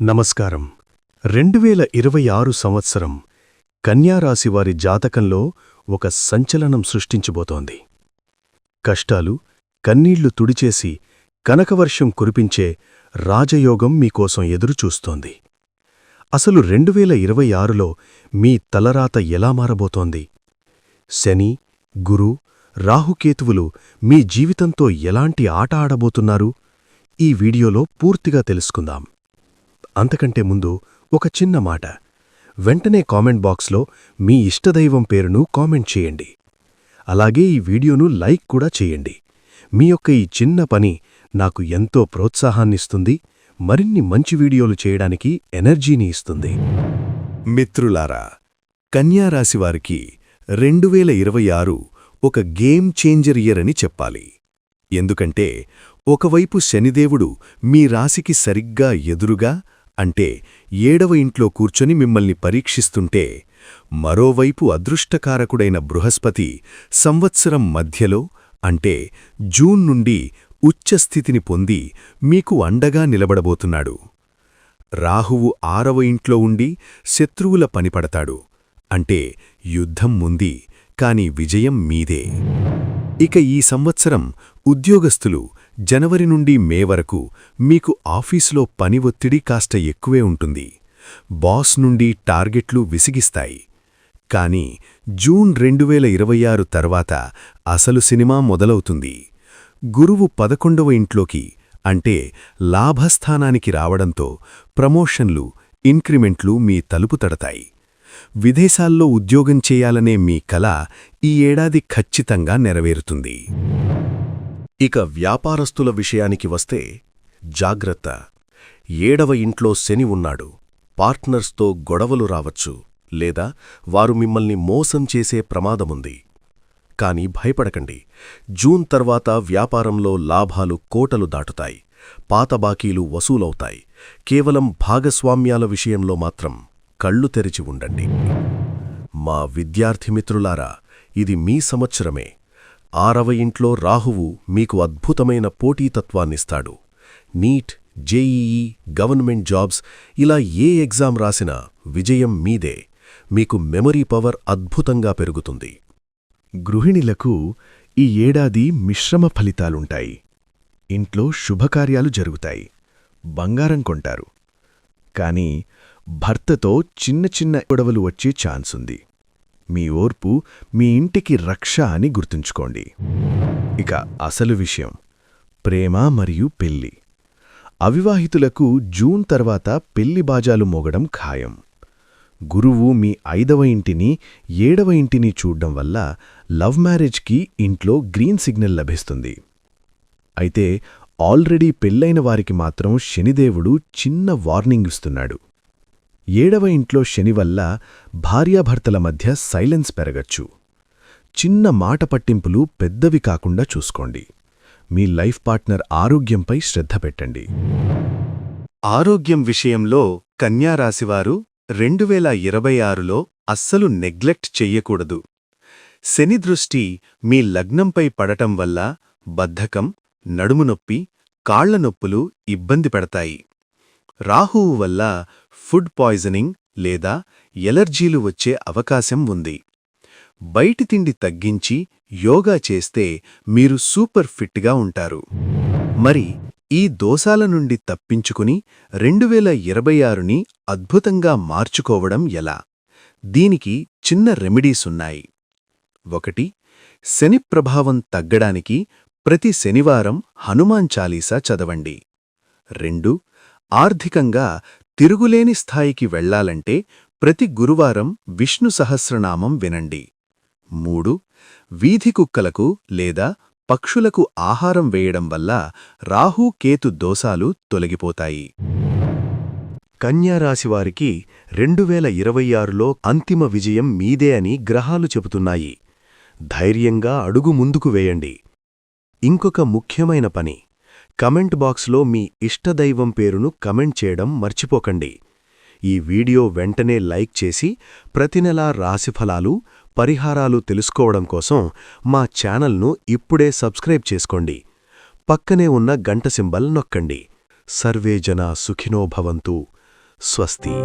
నమస్కారం. రెండు వేల ఇరవై ఆరు సంవత్సరం కన్యారాశివారి జాతకంలో ఒక సంచలనం సృష్టించబోతోంది. కష్టాలు కన్నీళ్ళు తుడిచేసి కనకవర్షం కురిపించే రాజయోగం మీకోసం ఎదురుచూస్తోంది. అసలు రెండు వేల ఇరవై ఆరులో మీ తలరాత ఎలా మారబోతోంది? శని గురు రాహుకేతువులు మీ జీవితంతో ఎలాంటి ఆట ఆడబోతున్నారు? ఈ వీడియోలో పూర్తిగా తెలుసుకుందాం. అంతకంటే ముందు ఒక చిన్న మాట. వెంటనే కామెంట్ బాక్స్లో మీ ఇష్టదైవం పేరును కామెంట్ చేయండి. అలాగే ఈ వీడియోను లైక్ కూడా చేయండి. మీ యొక్క ఈ చిన్న పని నాకు ఎంతో ప్రోత్సాహాన్నిస్తుంది మరిన్ని మంచి వీడియోలు చేయడానికి ఎనర్జీని ఇస్తుంది. మిత్రులారా కన్యారాశివారికి రెండు వేల ఇరవై ఆరు ఒక గేమ్ చేంజర్ ఇయర్ అని చెప్పాలి. ఎందుకంటే ఒకవైపు శనిదేవుడు మీ రాశికి సరిగ్గా ఎదురుగా అంటే ఏడవ ఇంట్లో కూర్చొని మిమ్మల్ని పరీక్షిస్తుంటే మరోవైపు అదృష్టకారకుడైన బృహస్పతి సంవత్సరం మధ్యలో అంటే జూన్ నుండి ఉచ్చస్థితిని పొంది మీకు అండగా నిలబడబోతున్నాడు. రాహువు ఆరవ ఇంట్లో ఉండి శత్రువుల పనిపడతాడు అంటే యుద్ధం ముంది కాని విజయం మీదే. ఇక ఈ సంవత్సరం ఉద్యోగస్తులు జనవరి నుండి మే వరకు మీకు ఆఫీసులో పని ఒత్తిడి కాస్త ఎక్కువే ఉంటుంది. బాస్ నుండి టార్గెట్లు విసిగిస్తాయి. కానీ జూన్ రెండు వేల ఇరవై ఆరు తర్వాత అసలు సినిమా మొదలవుతుంది. గురువు పదకొండవ ఇంట్లోకి అంటే లాభస్థానానికి రావడంతో ప్రమోషన్లు ఇంక్రిమెంట్లు మీ తలుపు తడతాయి. విదేశాల్లో ఉద్యోగం చేయాలనే మీ కల ఈ ఏడాది ఖచ్చితంగా నెరవేరుతుంది. ఇక వ్యాపారస్తుల విషయానికి వస్తే జాగ్రత్త. ఏడవ ఇంట్లో శని ఉన్నాడు. పార్ట్నర్స్తో గొడవలు రావచ్చు లేదా వారు మిమ్మల్ని మోసం చేసే ప్రమాదముంది. కాని భయపడకండి. జూన్ తర్వాత వ్యాపారంలో లాభాలు కోటలు దాటుతాయి. పాత బాకీలు వసూలవుతాయి. కేవలం భాగస్వామ్యాల విషయంలో మాత్రం కళ్ళు తెరిచి ఉండండి. మా విద్యార్థిమిత్రులారా ఇది మీ సంవత్సరమే. ఆరవ ఇంట్లో రాహువు మీకు అద్భుతమైన పోటీతత్వాన్నిస్తాడు. నీట్ జేఈఈ గవర్నమెంట్ జాబ్స్ ఇలా ఏ ఎగ్జామ్ రాసినా విజయం మీదే. మీకు మెమరీ పవర్ అద్భుతంగా పెరుగుతుంది. గృహిణులకు ఈ ఏడాది మిశ్రమ ఫలితాలుంటాయి. ఇంట్లో శుభకార్యాలు జరుగుతాయి. బంగారం కొంటారు. కాని భర్తతో చిన్న చిన్న గొడవలు వచ్చే ఛాన్సుంది. మీ ఓర్పు మీ ఇంటికి రక్ష అని గుర్తుంచుకోండి. ఇక అసలు విషయం ప్రేమ మరియు పెళ్ళి. అవివాహితులకు జూన్ తర్వాత పెళ్ళి బాజాలు మోగడం ఖాయం. గురువు మీ ఐదవ ఇంటిని ఏడవ ఇంటిని చూడ్డం వల్ల లవ్ మ్యారేజ్కి ఇంట్లో గ్రీన్ సిగ్నల్ లభిస్తుంది. అయితే ఆల్రెడీ పెళ్ళైన వారికి మాత్రం శనిదేవుడు చిన్న వార్నింగ్ ఇస్తున్నాడు. ఏడవ ఇంట్లో శని వల్ల భార్యాభర్తల మధ్య సైలెన్స్ పెరగచ్చు. చిన్న మాట పట్టింపులు పెద్దవి కాకుండా చూసుకోండి. మీ లైఫ్ పార్ట్నర్ ఆరోగ్యంపై శ్రద్ధ పెట్టండి. ఆరోగ్యం విషయంలో కన్యారాశివారు రెండు వేల ఇరవై ఆరులో అస్సలు నెగ్లెక్ట్ చెయ్యకూడదు. శని దృష్టి మీ లగ్నంపై పడటం వల్ల బద్ధకం నడుమునొప్పి కాళ్ళనొప్పులు ఇబ్బంది పెడతాయి. రాహువు వల్ల ఫుడ్ పాయిజనింగ్ లేదా ఎలర్జీలు వచ్చే అవకాశం ఉంది. బయటి తిండి తగ్గించి యోగా చేస్తే మీరు సూపర్ ఫిట్గా ఉంటారు. మరి ఈ దోసాల నుండి తప్పించుకుని రెండు వేల ఇరవై ఆరుని అద్భుతంగా మార్చుకోవడం ఎలా? దీనికి చిన్న రెమెడీసున్నాయి ఒకటి శని ప్రభావం తగ్గడానికి ప్రతి శనివారం హనుమాన్ చాలీసా చదవండి. రెండు ఆర్థికంగా తిరుగులేని స్థాయికి వెళ్ళాలంటే ప్రతి గురువారం విష్ణు సహస్రనామం వినండి. మూడు వీధి కుక్కలకు లేదా పక్షులకు ఆహారం వేయడం వల్ల రాహు కేతు దోసాలు తొలగిపోతాయి. కన్యారాశివారికి రెండు వేల ఇరవై ఆరులో అంతిమ విజయం మీదే అని గ్రహాలు చెబుతున్నాయి. ధైర్యంగా అడుగు ముందుకు వేయండి. ఇంకొక ముఖ్యమైన పని కమెంట్ బాక్స్లో మీ ఇష్టదైవం పేరును కమెంట్ చేయడం మర్చిపోకండి. ఈ వీడియో వెంటనే లైక్ చేసి ప్రతినెలా రాశిఫలాలు పరిహారాలు తెలుసుకోవడం కోసం మా ఛానల్ను ఇప్పుడే సబ్స్క్రైబ్ చేసుకోండి. పక్కనే ఉన్న గంట సింబల్ నొక్కండి. సర్వే జన సుఖినో భవంతు. స్వస్తి.